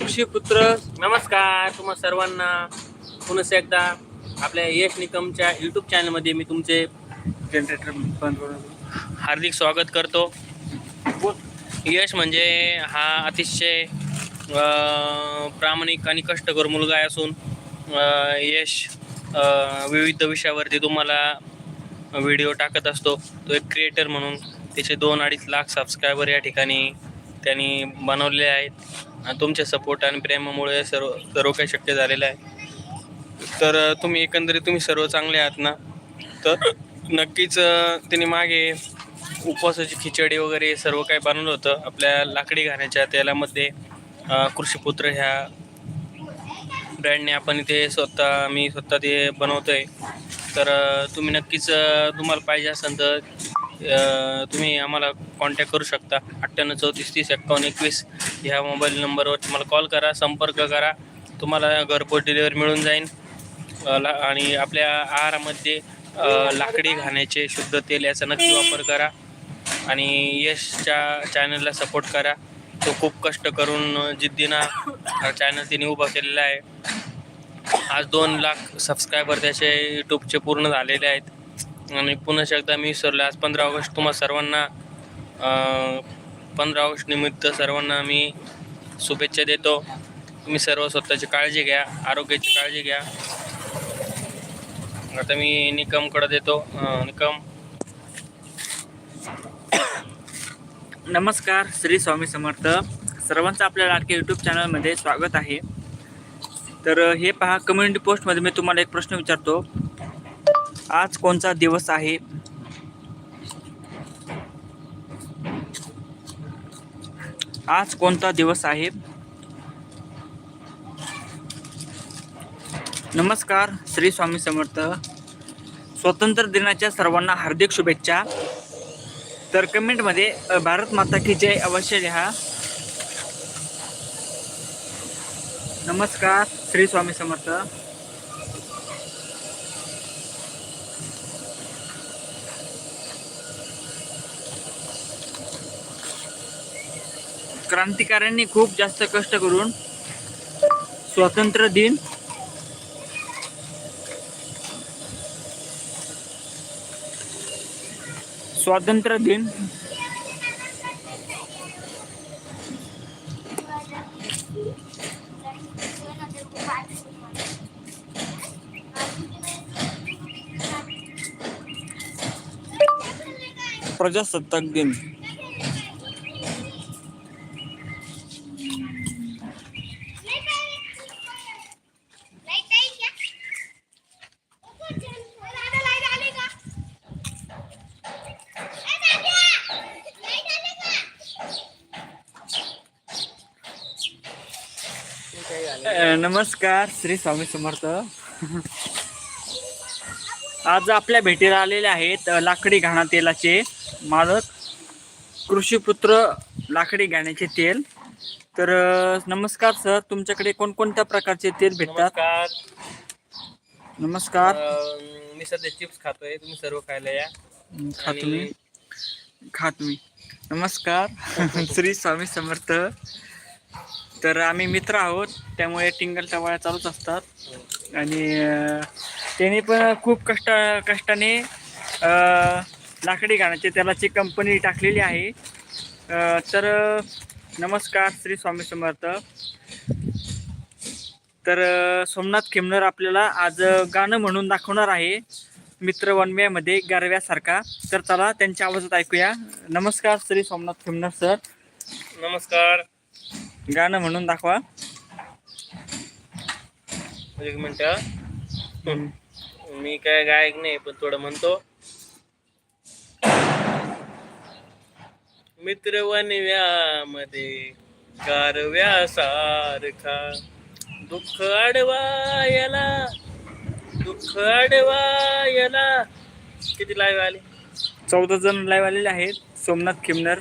कृषीपुत्र नमस्कार तुम्हा सर्वांना. पुन्हा एकदा आपल्या यश निकमच्या यूट्यूब चॅनलमध्ये मी तुमचे जनरेटर हार्दिक स्वागत करतो. यश म्हणजे हा अतिशय प्रामाणिक आणि कष्टकरू मुलगा असून यश विविध विषयावरती तुम्हाला व्हिडिओ टाकत असतो. तो एक क्रिएटर म्हणून त्याचे दोन अडीच लाख सबस्क्रायबर या ठिकाणी त्यांनी बनवलेले आहेत. आणि तुमच्या सपोर्ट आणि प्रेमामुळे सर्व सर्व काही शक्य झालेलं आहे. तर तुम्ही एकंदरीत तुम्ही सर्व चांगले आहात ना? तर नक्कीच तिने त्यांनी मागे उपवासाची खिचडी वगैरे सर्व काही बनवलं होतं. आपल्या लाकडी घाण्याच्या तेलामध्ये कृषीपुत्र ह्या ब्रँडने आपण इथे स्वतः मी स्वतः ते बनवतो आहे तर तुम्ही नक्कीच तुम्हाला पाहिजे असेल तर तुम्ही आम्हाला कॉन्टॅक्ट करू शकता. अठ्ठ्याण्णव चौतीस तीस एक्कावन्न एकवीस ह्या मोबाईल नंबरवर तुम्हाला कॉल करा संपर्क करा. तुम्हाला घरपोच डिलिव्हरी मिळून जाईल ला- आणि आपल्या आहारामध्ये लाकडी घाण्याचे शुद्ध तेल याचा नक्की वापर करा. आणि यशच्या चॅनलला सपोर्ट करा. तो खूप कष्ट करून जिद्दीनं चॅनल तिने उभा केलेला आहे. आज दोन लाख सबस्क्रायबर त्याचे यूट्यूबचे पूर्ण झालेले आहेत. आणि पुन्हा एकदा मी विसरलो आज पंधरा ऑगस्ट तुम्हा सर्वांना पंधरा ऑगस्ट निमित्त सर्वांना मी शुभेच्छा देतो. तुम्ही सर्व स्वतःची काळजी घ्या आरोग्याची काळजी घ्या. आता मी निकमकडे देतो. निकम. नमस्कार श्री स्वामी समर्थ. सर्वांचं आपल्या लाडके यूट्यूब चॅनलमध्ये स्वागत आहे. तर हे पहा कम्युनिटी पोस्टमध्ये मी तुम्हाला एक प्रश्न विचारतो. आज कोणता दिवस आहे? आज कोणता दिवस आहे? नमस्कार श्री स्वामी समर्थ. स्वतंत्र दिनाच्या सर्वांना हार्दिक शुभेच्छा. तर कमेंटमध्ये भारत माता की जय अवश्य लिहा. नमस्कार श्री स्वामी समर्थ. क्रांतिकाऱ्यांनी खूप जास्त कष्ट करून स्वातंत्र्य दिन स्वातंत्र्य दिन प्रजासत्ताक दिन अ, नमस्कार श्री स्वामी समर्थ. आज आपल्या भेटीला आलेले आहेत लाकडी घाणा तेलाचे मालक कृषीपुत्र लाकडी घाण्याचे तेल. तर नमस्कार सर. तुमच्याकडे कोणकोणत्या प्रकारचे तेल भेटतात? नमस्कार. अं, मी सध्या चिप्स खातोय. तुम्ही सर्व खायला या. खा तुम्ही. खा तुम्ही. नमस्कार. श्री स्वामी समर्थ. तर आम्ही मित्र आहोत त्यामुळे टिंगल टवाळ्या चालूच असतात. आणि त्याने त्यांनी पण खूप कष्ट कष्टाने लाकडी लाकडी त्याला तेलाची कंपनी टाकलेली आहे. तर नमस्कार श्री स्वामी समर्थ. तर सोमनाथ खिमनर आपल्याला आज गाणं म्हणून दाखवणार आहे मित्र वनव्यामध्ये गारव्यासारखा. तर चला त्यांच्या आवाजात ऐकूया. नमस्कार श्री सोमनाथ खिमनर सर. नमस्कार. गाणं म्हणून दाखवा. एक मिनिट मी काय गायक नाही पण थोडं म्हणतो. मित्र वनव्यामध्ये गारव्यासारखा दुःख अडवायला दुःख अडवायला किती लाईव्ह आले? चौदा जण लाईव्ह आलेले आहेत. सोमनाथ खिमनर.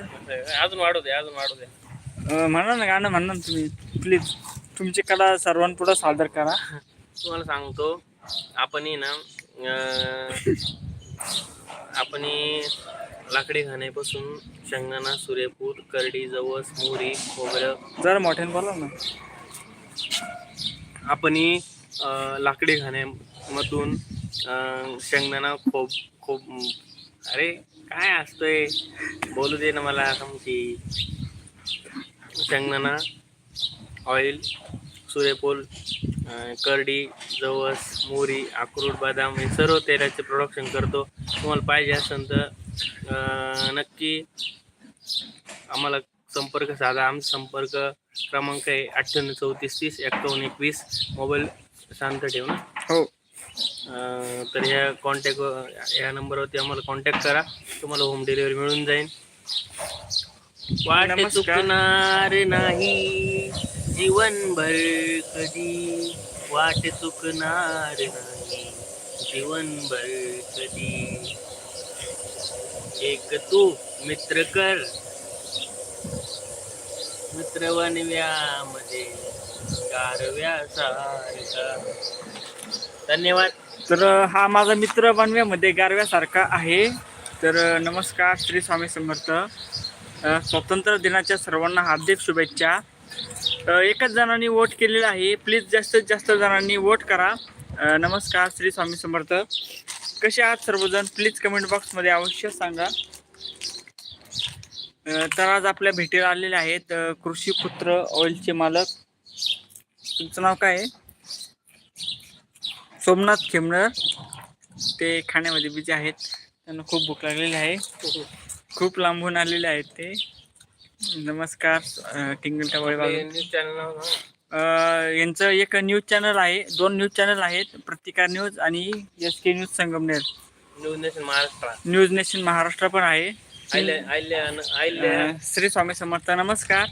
अजून वाढू दे अजून वाढू दे. अं, म्हणा ना गाणं म्हणा ना तुम्ही. प्लीज तुमची कला सर्वांपुढं सादर करा. तुम्हाला सांगतो आपण ना अं, आपण लाकडी घाण्यापासून शेंगदाणा सूर्यफूल करडी जवस मोहरी खोबरं. जरा मोठ्याने बोला ना. आपण अं, लाकडी खाण्यामधून अं, शेंगदाणा खूप खूप अरे काय असतंय? बोलू दे ना मला समजी. शेंगदाणा ऑइल सूर्यफूल करडी जवस मोरी अक्रोड बदाम हे सर्व तेलाचे प्रोडक्शन करतो. तुम्हाला पाहिजे असेल तर नक्की आम्हाला संपर्क साधा. आमचा संपर्क क्रमांक आहे अठ्ठ्याण्णव चौतीस तीस एकावन्न एकवीस. मोबाईल शांत ठेव ना. हो. तर ह्या कॉन्टॅक्ट ह्या नंबरवरती आम्हाला कॉन्टॅक्ट करा. तुम्हाला होम डिलिव्हरी मिळून जाईल. वाट. चुकणार नाही. जीवनभर कधी वाट चुकणार नाही. जीवनभर कधी. एक तू मित्र कर. मित्र वनव्यामध्ये गारव्यासारखा धन्यवाद. तर हा माझा मित्र बनव्यामध्ये गारव्यासारखा आहे. तर नमस्कार श्री स्वामी समर्थ. स्वातंत्र्य दिनाच्या सर्वांना हार्दिक शुभेच्छा. एकच जणांनी वोट केलेला आहे. प्लीज जास्तीत जास्त जणांनी वोट करा. नमस्कार श्री स्वामी समर्थ. कसे आहात सर्वजण? प्लीज कमेंट बॉक्समध्ये अवश्य सांगा. तर आज आपल्या भेटीला आलेले आहेत कृषी पुत्र ऑइलचे मालक. तुमचं नाव काय आहे? सोमनाथ खेमणर. ते खाण्यामध्ये बिझी आहेत. त्यांना खूप भूक लागलेली आहे. खूप लांबून आलेले आहेत ते. नमस्कार टिंगल टवाळे बाबा यांचं एक न्यूज चॅनल आहे दोन न्यूज चॅनल आहेत प्रतिकार न्यूज आणि S K news Sangamner. News nation Maharashtra. News nation Maharashtra पण आहे. श्री स्वामी समर्थ नमस्कार.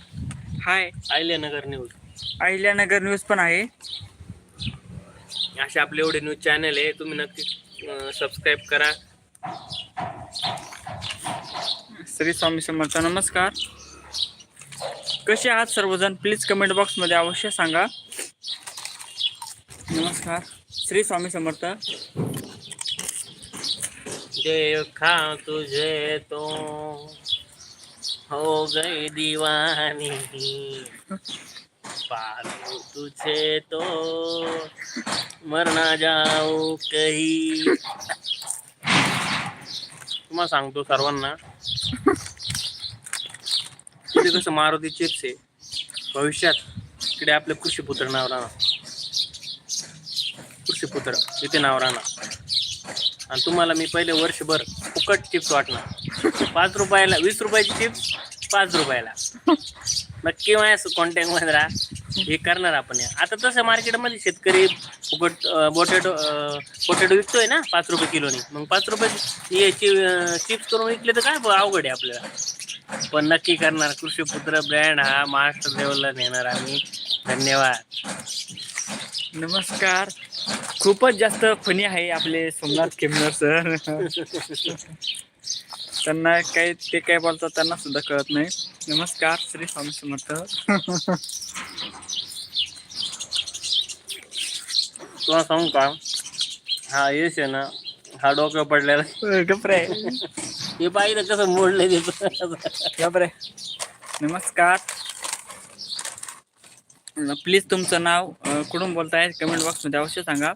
Hi. Ahilyanagar news. Ahilyanagar news पण आहे. असे आपले एवढे न्यूज चॅनल आहे तुम्ही नक्की सबस्क्राईब करा. श्री स्वामी समर्थ नमस्कार. कसे आहात सर्वजण? प्लीज कमेंट बॉक्समध्ये अवश्य सांगा. नमस्कार. श्री स्वामी समर्थ. देखा तुझे तो हो गई दीवानी। पालो तुझे तो मरना जाऊ कही। तुम्हाला सांगतो सर्वांना तिथे कसं मारुती चिप्स आहे भविष्यात तिकडे आपलं कृषीपुत्र नाव राहणार. कृषीपुत्र इथे नाव राहणार. आणि तुम्हाला मी पहिले वर्षभर फुकट चिप्स वाटणार. पाच रुपयाला वीस रुपयाची चिप्स पाच रुपयाला. नक्की माझ्या कॉन्टॅक्टमध्ये राहा. हे करणार आपण. आता तसं मार्केटमध्ये शेतकरी फुकट पोटॅटो पोटॅटो विकतोय ना पाच रुपये किलोनी. मग पाच रुपये हे चिप्स करून विकले तर काय अवघड आहे आपल्याला. पण नक्की करणार. कृषीपुत्र ब्रँड हा महाराष्ट्र लेवलला नेणार आम्ही धन्यवाद. नमस्कार. खूपच जास्त फनी आहे आपले सोमनाथ खेमनर सर त्यांना काय ते काय बोलतात त्यांना सुद्धा कळत नाही. नमस्कार श्री स्वामी समर्थ. तुला सांगू का? हा यश आहे ना हा डोक्यावर पडलेला गपरे हे पाहिलं कसं मोडलं ते गपरे नमस्कार. प्लीज तुमचं नाव कुठून बोलताय? कमेंट बॉक्समध्ये अवश्य सांगा.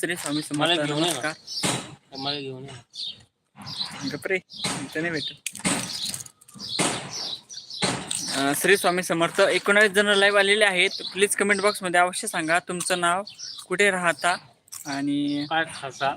श्री स्वामी समर्थ. नमस्कार. मला घेऊन ये. गपरे नाही अं, श्री स्वामी समर्थ एकोणावीस जण लाईव्ह आलेले आहेत. प्लीज कमेंट बॉक्समध्ये अवश्य सांगा तुमचं नाव कुठे राहता आणि काय खाता